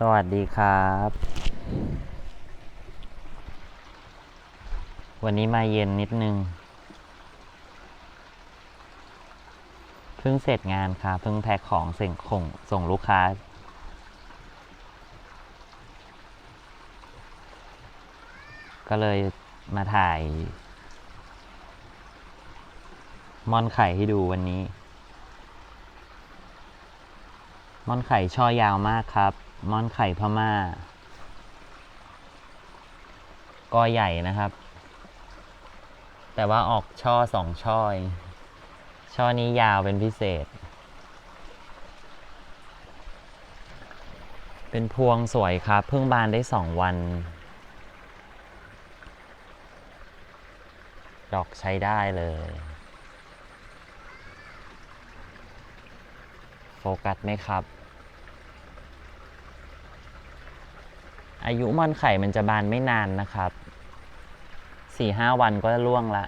สวัสดีครับ วันนี้มาเย็นนิดนึง เพิ่งเสร็จงานครับเพิ่งแพ็คของเส่งของส่งลูกค้า ก็เลยมาถ่าย ม่อนไข่ให้ดูวันนี้ ม่อนไข่ช่อยาวมากครับ ม่อนไข่พม่าก็ใหญ่นะครับ แต่ว่าออกช่อสองช่อเองช่อนี้ยาวเป็นพิเศษ เป็นพวงสวยครับ เพิ่งบานได้สองวัน ดอกใช้ได้เลย โฟกัสไหมครับ อายุม่อนไข่มันจะบานไม่นานนะครับสี่ห้าวันก็จะร่วงละ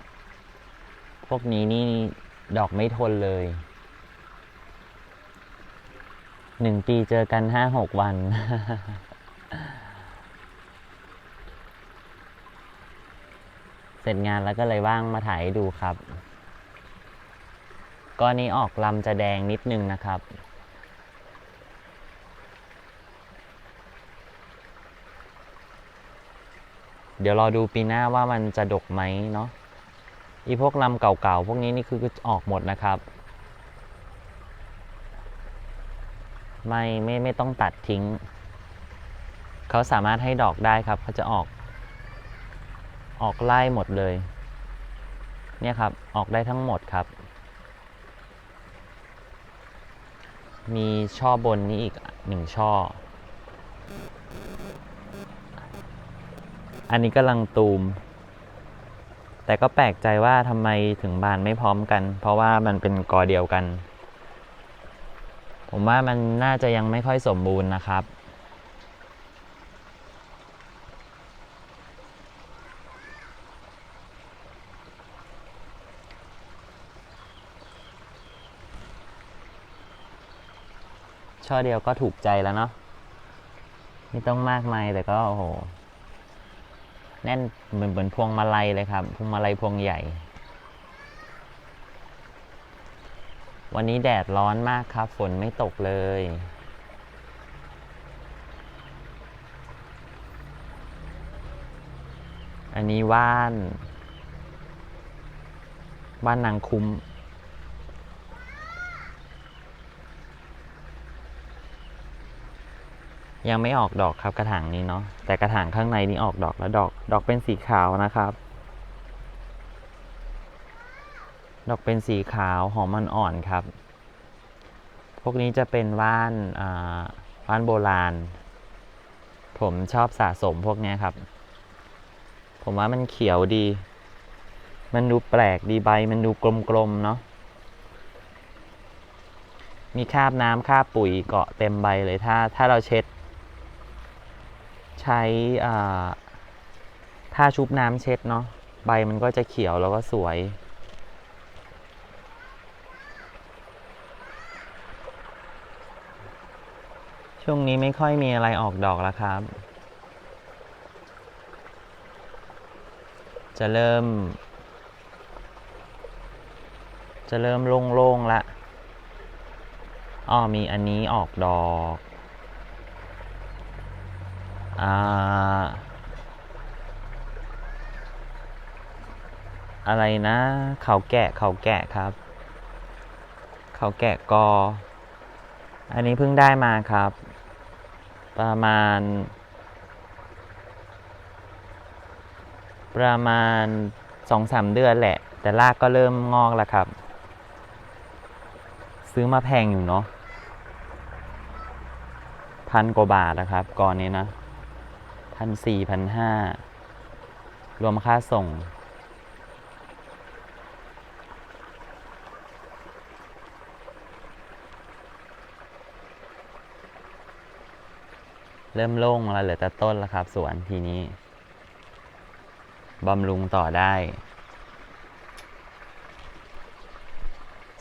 พวกนี้นี่ดอกไม่ทนเลยหนึ่งปีเจอกันห้าหกวัน เสร็จงานแล้วก็เลยว่างมาถ่ายให้ดูครับก้อนนี้ออกลำจะแดงนิดนึงนะครับ เดี๋ยวรอดูปีหน้าว่ามันจะดกไหมเนาะอีพวกลำเก่าๆ พวกนี้นี่คือออกหมดนะครับ ไม่ไม่ไม่ต้องตัดทิ้ง เขาสามารถให้ดอกได้ครับเขาจะออก ออกไล่หมดเลย เนี่ยครับออกได้ทั้งหมดครับ มีช่อบนนี้อีกหนึ่งช่อ อันนี้กำลังตูม แต่ก็แปลกใจว่าทำไมถึงบานไม่พร้อมกัน เพราะว่ามันเป็นกอเดียวกัน ผมว่ามันน่าจะยังไม่ค่อยสมบูรณ์นะครับช่อเดียวก็ถูกใจแล้วเนาะไม่ต้องมากมายแต่ก็โอ้โห แน่นเหมือนเหมือนพวงมาลัยเลยครับ พวงมาลัยพวงใหญ่ วันนี้แดดร้อนมากครับ ฝนไม่ตกเลย อันนี้ว่าน บ้านนางคุ้ม ยังไม่ออกดอกครับกระถางนี้เนาะแต่กระถางข้างในนี้ออกดอกแล้วดอกดอกเป็นสีขาวนะครับ ดอกเป็นสีขาวหอมมันอ่อนครับ พวกนี้จะเป็นว่านอ่าว่านโบราณ ผมชอบสะสมพวกนี้ครับ ผมว่ามันเขียวดี มันดูแปลกดีใบ มันดูกลมๆเนาะมีคราบน้ำคราบปุ๋ยเกาะเต็มใบเลยถ้า ถ้าเราเช็ด ใช้อ่าผ้าชุบน้ำเช็ดเนาะใบมันก็จะเขียวแล้วก็สวย ช่วงนี้ไม่ค่อยมีอะไรออกดอกแล้วครับ จะเริ่ม จะเริ่มโล่งๆละอ้อมีอันนี้ออกดอก อ่า อะไรนะ เขาแกะเขาแกะครับ เขาแกะกอ อันนี้เพิ่งได้มาครับ ประมาณ ประมาณสองสามเดือนแหละ แต่รากก็เริ่มงอกแล้วครับ ซื้อมาแพงอยู่เนาะพันกว่าบาทนะครับกอนนี้นะ พันสี่พันห้ารวมค่าส่ง เริ่มโล่งแล้วเหลือแต่ต้นแล้วครับ สวนทีนี้บำรุงต่อได้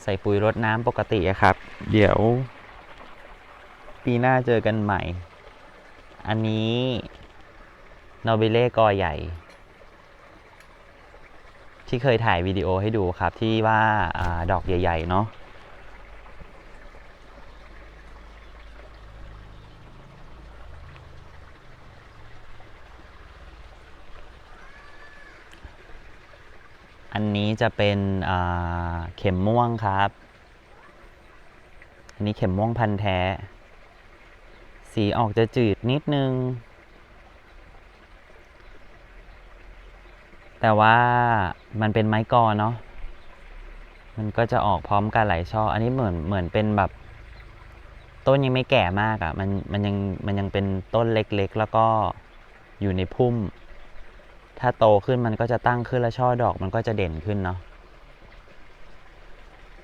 ใส่ปุ๋ยรดน้ำปกติครับ เดี๋ยว ปีหน้าเจอกันใหม่ อันนี้ นอบิเล่กอใหญ่ ที่เคยถ่ายวิดีโอให้ดูครับที่ว่าอาดอกใหญ่ ๆ เนาะอันนี้จะเป็นเข็มม่วงครับ อันนี้เข็มม่วงพันธุ์แท้ สีออกจะจืดนิดนึง แต่ว่ามันเป็นไม้กอเนาะมันก็จะออกพร้อมกันหลายช่อ อันนี้เหมือนเหมือนเป็นแบบ ต้นยังไม่แก่มากอะ่ะ มันมันยังมันยังเป็นต้นเล็กๆ แล้วก็อยู่ในพุ่ม ถ้าโตขึ้นมันก็จะตั้งขึ้นแล้วช่อดอกมันก็จะเด่นขึ้นเนาะ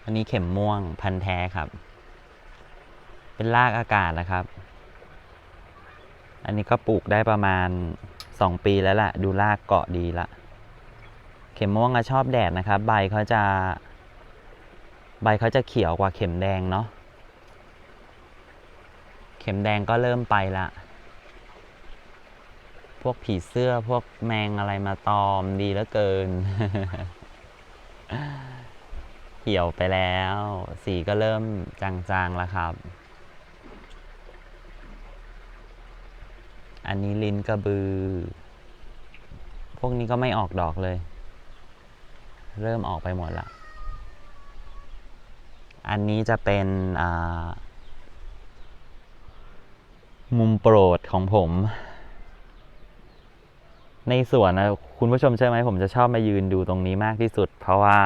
อันนี้เข็มม่วงพันธุ์แท้ครับ เป็นรากอากาศนะครับ อันนี้ก็ปลูกได้ประมาณ2ปีแล้วแหละดูรากเกาะดีละ เข็มม่วงชอบแดดนะครับ ใบเขาจะ ใบเขาจะเขียวกว่าเข็มแดงเนาะเข็มแดงก็เริ่มไปละ พวกผีเสื้อพวกแมงอะไรมาตอมดีเหลือเกิน เหี่ยวไปแล้ว สีก็เริ่มจางๆแล้วครับ อันนี้ลิ้นกระบือ พวกนี้ก็ไม่ออกดอกเลย เริ่มออกไปหมดละ อันนี้จะเป็นมุมโปรดของผม ในสวนนะคุณผู้ชมเชื่อไหมผมจะชอบมายืนดูตรงนี้มากที่สุด เพราะว่า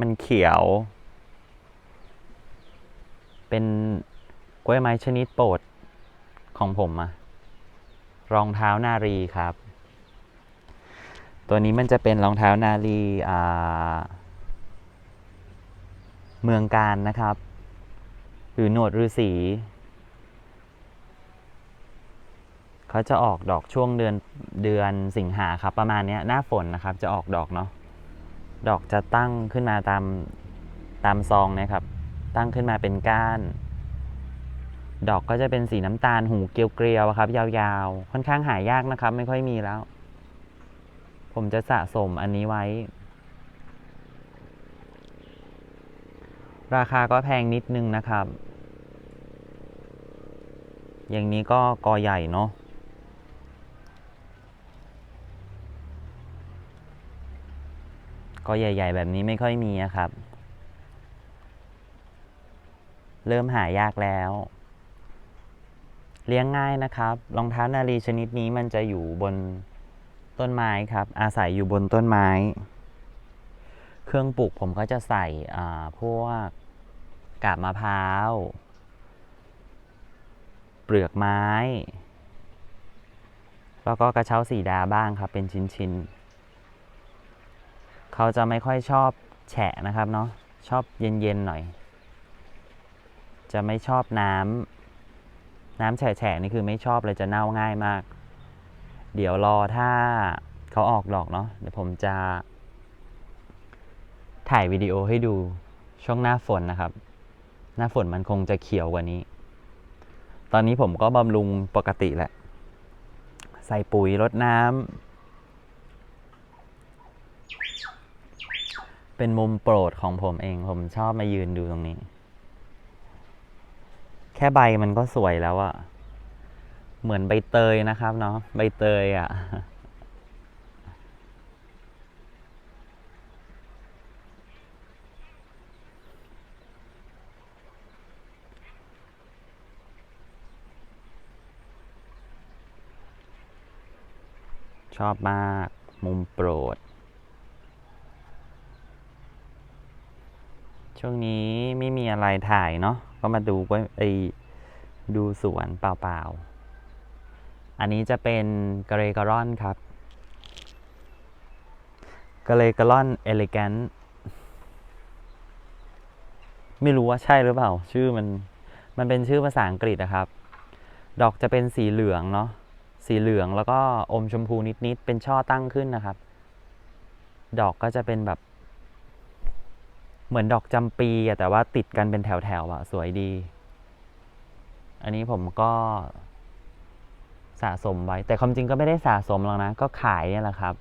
มันเขียว เป็นกล้วยไม้ชนิดโปรดของผมอะรองเท้านารีครับ ตัวนี้มันจะเป็นรองเท้านารีอ่าเมืองการนะครับ หรือหนวดฤาษีเขาจะออกดอกช่วงเดือนเดือนสิงหาครับ ประมาณนี้หน้าฝนนะครับ จะออกดอกเนาะดอกจะตั้งขึ้นมาตามตามซองนะครับ ตั้งขึ้นมาเป็นก้าน ดอกก็จะเป็นสีน้ำตาลหูเกลียวๆครับ ยาวๆ ค่อนข้างหายากนะครับ ไม่ค่อยมีแล้ว ผมจะสะสมอันนี้ไว้ ราคาก็แพงนิดนึงนะครับ อย่างนี้ก็กอใหญ่เนาะกอใหญ่ ๆ แบบนี้ไม่ค่อยมีอะครับ เริ่มหายากแล้ว เลี้ยงง่ายนะครับ รองเท้านารีชนิดนี้มันจะอยู่บน ต้นไม้ครับ อาศัยอยู่บนต้นไม้ เครื่องปลูกผมก็จะใส่พวกกาบมะพร้าว เปลือกไม้ แล้วก็กระเช้าสีดาบ้างครับ เป็นชิ้นๆ เขาจะไม่ค่อยชอบแฉะนะครับเนาะ ชอบเย็นๆหน่อย จะไม่ชอบน้ำน้ำแฉะๆนี่คือไม่ชอบเลยจะเน่าง่ายมาก เดี๋ยวรอถ้าเขาออกดอกเนาะเดี๋ยวผมจะ ถ่ายวิดีโอให้ดูช่วงหน้าฝนนะครับ หน้าฝนมันคงจะเขียวกว่านี้ ตอนนี้ผมก็บำรุงปกติแหละ ใส่ปุ๋ยรดน้ำเป็นมุมโปรดของผมเอง ผมชอบมายืนดูตรงนี้ แค่ใบมันก็สวยแล้วอะ เหมือนใบเตยนะครับเนาะใบเตยอะชอบมาก มุมโปรด ช่วงนี้ไม่มีอะไรถ่ายเนาะก็มาดูไอดูสวนเปล่าๆ อันนี้จะเป็นกระเรกรอนครับกระเรกรอนเอลิแกนไม่รู้ว่าใช่หรือเปล่า ชื่อมัน มันเป็นชื่อภาษาอังกฤษนะครับ ดอกจะเป็นสีเหลืองเนาะสีเหลืองแล้วก็อมชมพูนิด ๆ เป็นช่อตั้งขึ้นนะครับ ดอกก็จะเป็นแบบ เหมือนดอกจำปีแต่ว่าติดกันเป็นแถว ๆอะสวยดี อันนี้ผมก็ สะสมไว้ แต่ความจริงก็ไม่ได้สะสมหรอกนะ ก็ขายเนี่ยแหละครับ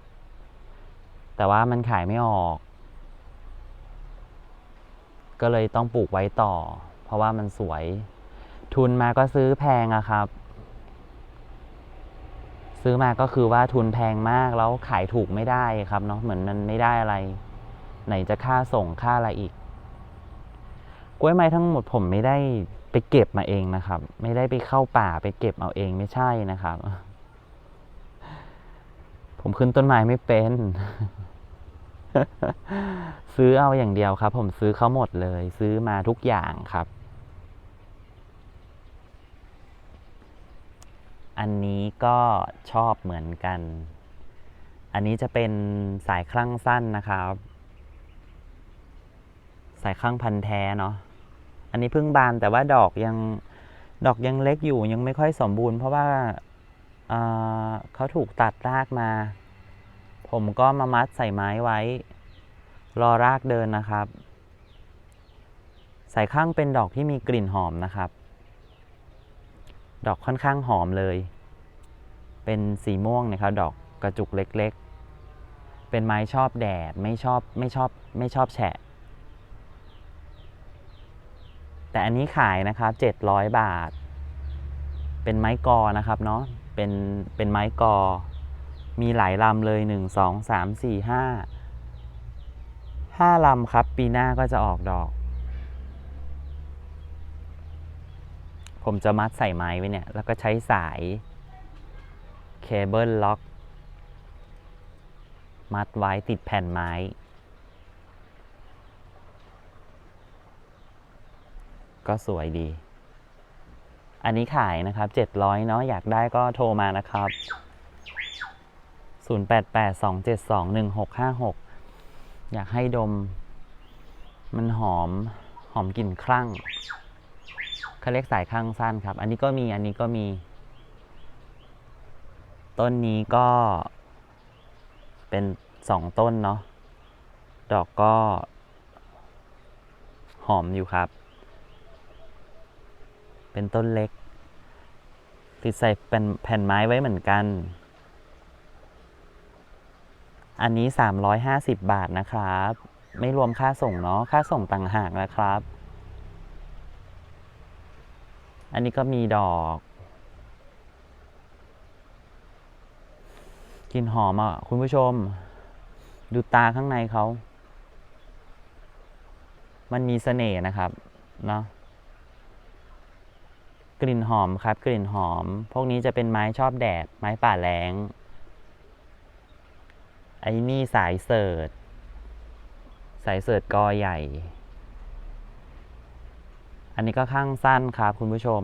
แต่ว่ามันขายไม่ออก ก็เลยต้องปลูกไว้ต่อ เพราะว่ามันสวย ทุนมาก็ซื้อแพงอะครับ ซื้อมาก็คือว่าทุนแพงมากแล้วขายถูกไม่ได้ครับเนาะเหมือนมันไม่ได้อะไร ไหนจะค่าส่งค่าอะไรอีก กล้วยไม้ทั้งหมดผมไม่ได้ ไปเก็บมาเองนะครับ ไม่ได้ไปเข้าป่าไปเก็บเอาเองไม่ใช่นะครับ ผมขึ้นต้นไม้ไม่เป็น ซื้อเอาอย่างเดียวครับ ผมซื้อเขาหมดเลย ซื้อมาทุกอย่างครับ อันนี้ก็ชอบเหมือนกัน อันนี้จะเป็นสายคลั่งสั้นนะครับ สายคลั่งพันแท้เนาะ อันนี้เพิ่งบานแต่ว่าดอกยังดอกยังเล็กอยู่ยังไม่ค่อยสมบูรณ์ เพราะว่าเเขาถูกตัดรากมา ผมก็มามัดใส่ไม้ไว้ รอรากเดินนะครับ ใสายข้างเป็นดอกที่มีกลิ่นหอมนะครับ ดอกค่อนข้างหอมเลย เป็นสีม่วงนะครับ ดอกกระจุกเล็ก ๆ เป็นไม้ชอบแดดไม่ชอบไม่ชอบไม่ชอบแฉะ แต่อันนี้ขายนะครับ 700 บาท เป็นไม้กอนะครับเนาะเป็นเป็นไม้กอ มีหลายลำเลย 1 2 3 4 5 5ลำครับ ปีหน้าก็จะออกดอก ผมจะมัดใส่ไม้ไว้เนี่ย แล้วก็ใช้สายเคเบิลล็อก มัดไว้ติดแผ่นไม้ ก็สวยดี อันนี้ขายนะครับ 700 เนาะอยากได้ก็โทรมานะครับ 0882721656 อยากให้ดม มันหอมหอมกลิ่นคลั่งเขาเรียกสายข้างสั้นครับ อันนี้ก็มีอันนี้ก็มี ต้นนี้ก็ เป็นสองต้นเนาะดอกก็ หอมอยู่ครับ เป็นต้นเล็ก ติดใส่เป็นแผ่นไม้ไว้เหมือนกัน อันนี้ 350 บาทนะครับ ไม่รวมค่าส่งเนาะค่าส่งต่างหากนะครับ อันนี้ก็มีดอกกลิ่นหอมอะคุณผู้ชม ดูตาข้างในเขา มันมีเสน่ห์นะครับ เนาะ กลิ่นหอมครับ กลิ่นหอม พวกนี้จะเป็นไม้ชอบแดด ไม้ป่าแรงไอ้นี่สายเสิร์ชสายเสิร์ชกอใหญ่ อันนี้ก็ข้างสั้นครับคุณผู้ชม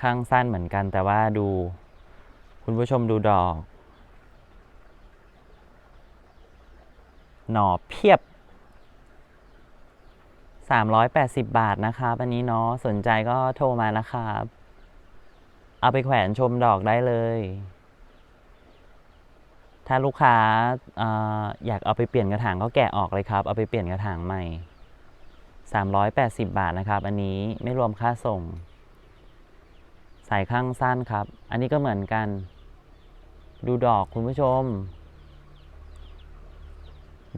ข้างสั้นเหมือนกันแต่ว่าดู คุณผู้ชมดูดอก หน่อเพียบ 380 บาทนะครับอันนี้เนาะสนใจก็โทรมานะครับ เอาไปแขวนชมดอกได้เลย ถ้าลูกค้าอออยากเอาไปเปลี่ยนกระถางก็แกะออกเลยครับ เอาไปเปลี่ยนกระถางใหม่ 380 บาทนะครับ อันนี้ไม่รวมค่าส่ง สายข้างสั้นครับ อันนี้ก็เหมือนกัน ดูดอกคุณผู้ชม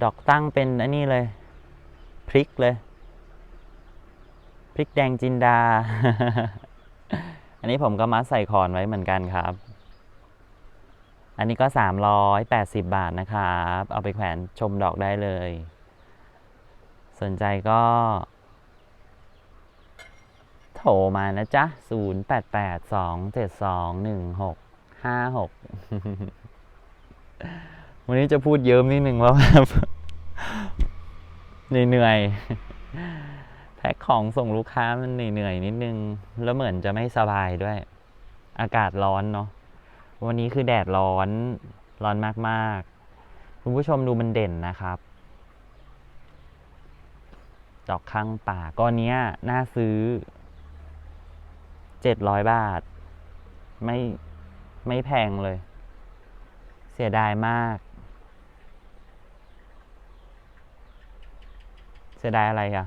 ดอกตั้งเป็นอันนี้เลย พริกเลย พริกแดงจินดา อันนี้ผมก็มัดใส่คอนไว้เหมือนกันครับ อันนี้ก็ 380 บาทนะครับ เอาไปแขวนชมดอกได้เลย สนใจก็ โทรมานะจ๊ะ 0882721656 วันนี้จะพูดเยิ้มนิดนึงว่าเหนื่อยๆ ของส่งลูกค้ามันเหนื่อยๆนิดนึง แล้วเหมือนจะไม่สบายด้วย อากาศร้อนเนาะวันนี้คือแดดร้อนร้อนมากๆ คุณผู้ชมดูมันเด่นนะครับ ดอกข้างป่าก้อนเนี้ยน่าซื้อเจ็ดร้อยบาท ไม่ไม่แพงเลย เสียดายมาก เสียดายอะไรอะ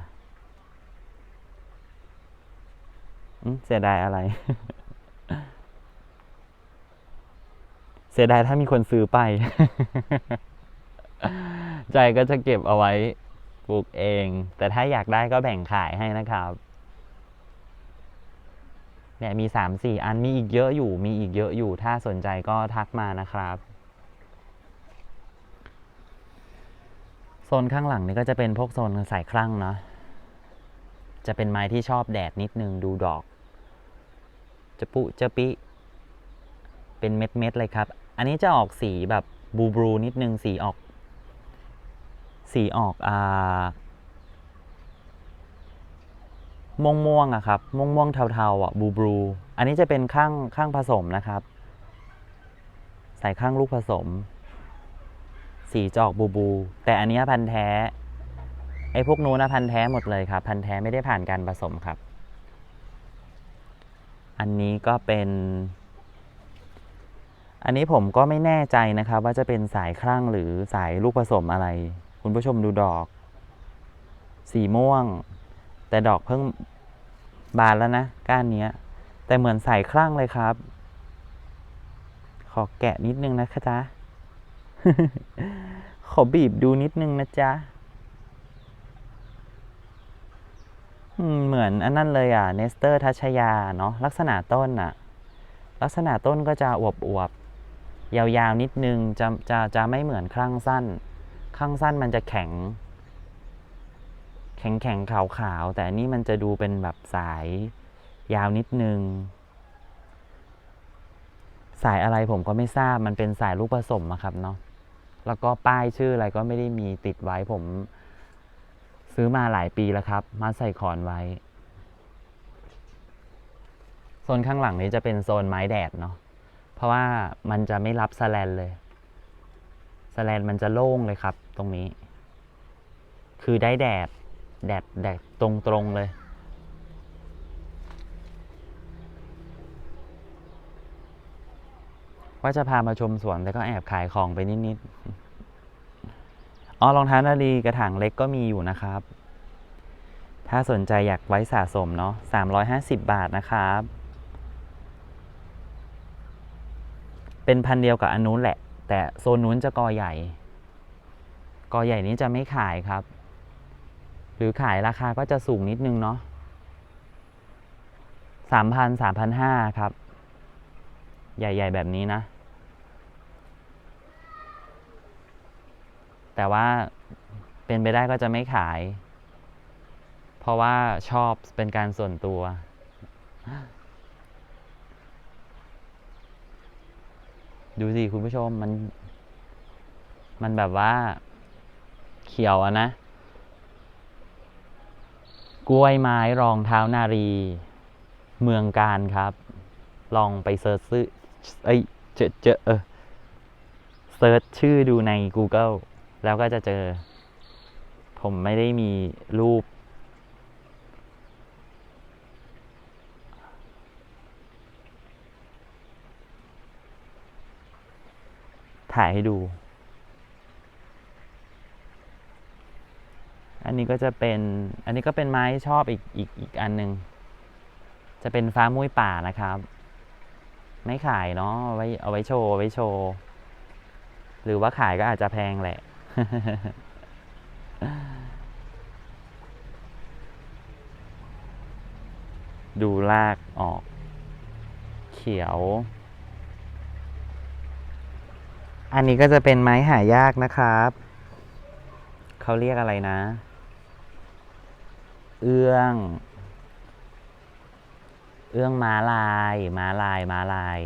ม เสียดายอะไร เสียดายถ้ามีคนซื้อไป ใจก็จะเก็บเอาไว้ปลูกเอง แต่ถ้าอยากได้ก็แบ่งขายให้นะครับ เนี่ยมีสามสี่อันมีอีกเยอะอยู่ มีอีกเยอะอยู่ ถ้าสนใจก็ทักมานะครับโซนข้างหลังนี่ก็จะเป็นพวกโซนสายคลั่งเนาะ จะเป็นไม้ที่ชอบแดดนิดนึงดูดอก จะปุจะปิ เป็นเม็ดเม็ดๆเลยครับ อันนี้จะออกสีแบบบูบลูนิดนึงสีออก สีออกอ่าม่วงม่วงๆอะครับ ม่วงม่วงๆเทาๆอะบูบลูอันนี้จะเป็นข้างข้างผสมนะครับ ใส่ข้างลูกผสม สีจอกบูบู แต่อันเนี้ยพันแท้ ไอ้พวกนู้นนะพันแท้หมดเลยครับ พันแท้ไม่ได้ผ่านการผสมครับ อันนี้ก็เป็น อันนี้ผมก็ไม่แน่ใจนะครับ ว่าจะเป็นสายคลั่งหรือสายลูกผสมอะไร คุณผู้ชมดูดอก สีม่วง แต่ดอกเพิ่งบานแล้วนะ ก้านนี้แต่เหมือนสายคลั่งเลยครับ ขอแกะนิดนึงนะคะจ๊ะขอบีบดูนิดนึงนะจ๊ะ อืม เหมือนอันนั้นเลยอะเนสเตอร์ทัชยาเนาะลักษณะต้นอะ ลักษณะต้นก็จะอวบอวบยาวๆนิดนึงจะจะจะไม่เหมือนคลั่งสั้นคลั่งสั้นมันจะแข็ง แข็งแข็งขาวขาวแต่อันนี้มันจะดูเป็นแบบสายยาวนิดนึง สายอะไรผมก็ไม่ทราบมันเป็นสายลูกผสมอะครับเนาะแล้วก็ป้ายชื่ออะไรก็ไม่ได้มีติดไว้ผม ซื้อมาหลายปีแล้วครับมาใส่ขอนไว้ โซนข้างหลังนี้จะเป็นโซนไม้แดดเนาะ เพราะว่ามันจะไม่รับสแลนเลยสแลนมันจะโล่งเลยครับ ตรงนี้ คือได้แดด แดดแดดตรงๆเลยว่าจะพามาชมสวนแต่ก็แอบขายของไปนิด ๆ อ๋อรองเท้านาลีกระถางเล็กก็มีอยู่นะครับ ถ้าสนใจอยากไว้สะสมเนาะ350 บาทนะครับ เป็นพันเดียวกับอันนู้นแหละ แต่โซนนู้นจะกอใหญ่ กอใหญ่นี้จะไม่ขายครับ หรือขายราคาก็จะสูงนิดนึงเนาะสามพันสามพันห้าครับ ใหญ่ ๆ แบบนี้นะ แต่ว่าเป็นไปได้ก็จะไม่ขาย เพราะว่าชอบเป็นการส่วนตัว ดูสิคุณผู้ชมมัน มันแบบว่า เขียวอะนะ กล้วยไม้รองเท้านารี เมืองการครับ ลองไปเซิร์ชซื้อเอ้ยเจอเจอเออเซิร์ชชื่อดูใน Google แล้วก็จะเจอ ผมไม่ได้มีรูป ถ่ายให้ดู อันนี้ก็จะเป็น อันนี้ก็เป็นไม้ชอบอีกอีกอีกอันหนึ่งจะเป็นฟ้ามุ้ยป่านะครับ ไม่ขายเนาะเอาไว้เอาไว้โชว์เอาไว้โชว์ หรือว่าขายก็อาจจะแพงแหละ ดูลากออก เขียว อันนี้ก็จะเป็นไม้หายากนะครับ เขาเรียกอะไรนะ เอื้อง เอื้องม้าลายม้าลายม้าลาย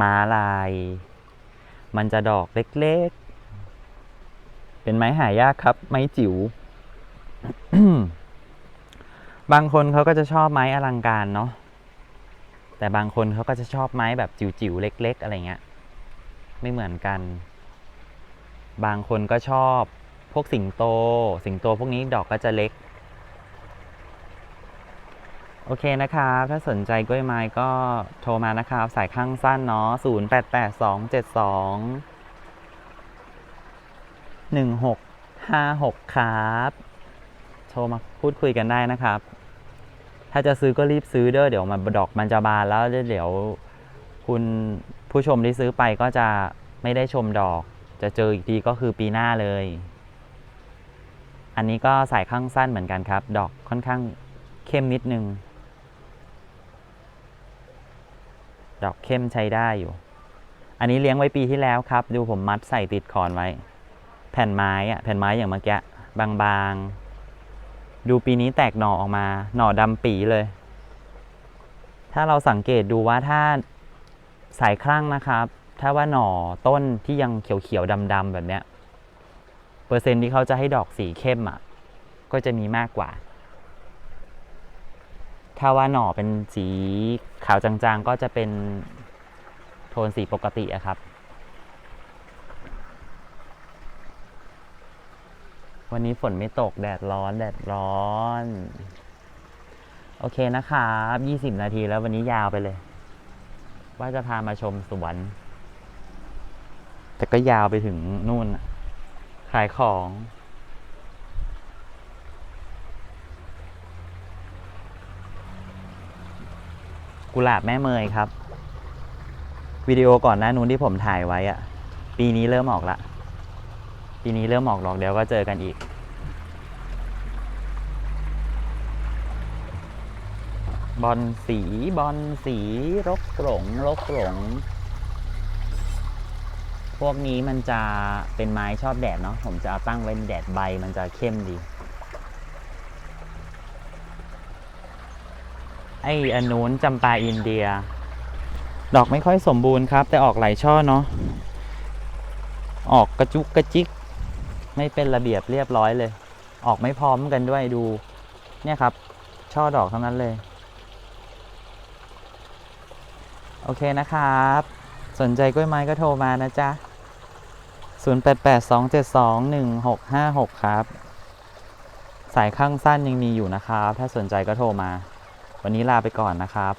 ม้าลาย มันจะดอกเล็กๆ เป็นไม้หายากครับ ไม้จิ๋ว บางคนเขาก็จะชอบไม้อลังการเนาะ แต่บางคนเขาก็จะชอบไม้แบบจิ๋วๆ เล็ก ๆ อะไรเงี้ย ไม่เหมือนกัน บางคนก็ชอบพวกสิงโต สิงโตพวกนี้ดอกก็จะเล็ก โอเคนะครับ ถ้าสนใจกล้วยไม้ก็โทรมานะครับ สายข้างสั้นเนาะ0 8 8 2 7 2 1 6 5 6 ครับ โทรมาพูดคุยกันได้นะครับ ถ้าจะซื้อก็รีบซื้อเด้อเดี๋ยวมันดอกมันจะบานแล้วเดี๋ยวคุณผู้ชมที่ซื้อไปก็จะไม่ได้ชมดอก จะเจออีกทีก็คือปีหน้าเลย อันนี้ก็สายข้างสั้นเหมือนกันครับ ดอกค่อนข้างเข้มนิดนึง ดอกเข้มใช้ได้อยู่ อันนี้เลี้ยงไว้ปีที่แล้วครับ ดูผมมัดใส่ติดคอนไว้ แผ่นไม้อะแผ่นไม้อย่างเมื่อกี้บางๆ ดูปีนี้แตกหน่อออกมา หน่อดำปีเลย ถ้าเราสังเกตดูว่าถ้าสายคลั่งนะครับ ถ้าว่าหน่อต้นที่ยังเขียวๆดำๆแบบเนี้ย เปอร์เซ็นต์ที่เขาจะให้ดอกสีเข้มอะ ก็จะมีมากกว่า ถ้าว่าหน่อเป็นสีขาวจางๆ ก็จะเป็นโทนสีปกติอะครับ วันนี้ฝนไม่ตกแดดร้อน แดดร้อน โอเคนะครับ20 นาทีแล้ววันนี้ยาวไปเลย ว่าจะพามาชมสวนแต่ก็ยาวไปถึงนู่นขายของ กุหลาบแม่เมยครับ วิดีโอก่อนหน้านู้นที่ผมถ่ายไว้อะปีนี้เริ่มออกละ ปีนี้เริ่มออกดอกเดี๋ยวก็เจอกันอีก บอลสีบอลสีรกหลงรกหลง พวกนี้มันจะเป็นไม้ชอบแดดเนาะผมจะเอาตั้งไว้แดดใบมันจะเข้มดี ไออันนู้นจำปาอินเดีย ดอกไม่ค่อยสมบูรณ์ครับ แต่ออกหลายช่อเนาะออกกระจุกกระจิก ไม่เป็นระเบียบเรียบร้อยเลย ออกไม่พร้อมกันด้วยดู เนี่ยครับ ช่อดอกทั้งนั้นเลย โอเคนะครับ สนใจกล้วยไม้ก็โทรมานะจ๊ะ 0882721656 ครับ สายข้างสั้นยังมีอยู่นะครับ ถ้าสนใจก็โทรมา วันนี้ลาไปก่อนนะครับ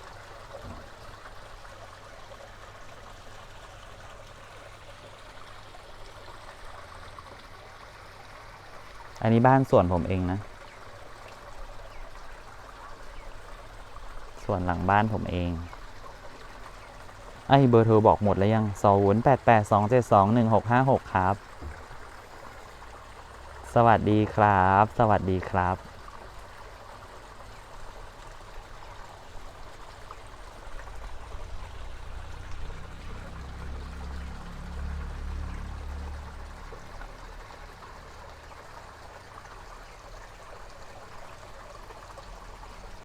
อันนี้บ้านส่วนผมเองนะ ส่วนหลังบ้านผมเอง ไอ้เบอร์โทรบอกหมดแล้วยัง0 8 8 2 7 2 1 6 5 6ครับ สวัสดีครับ สวัสดีครับ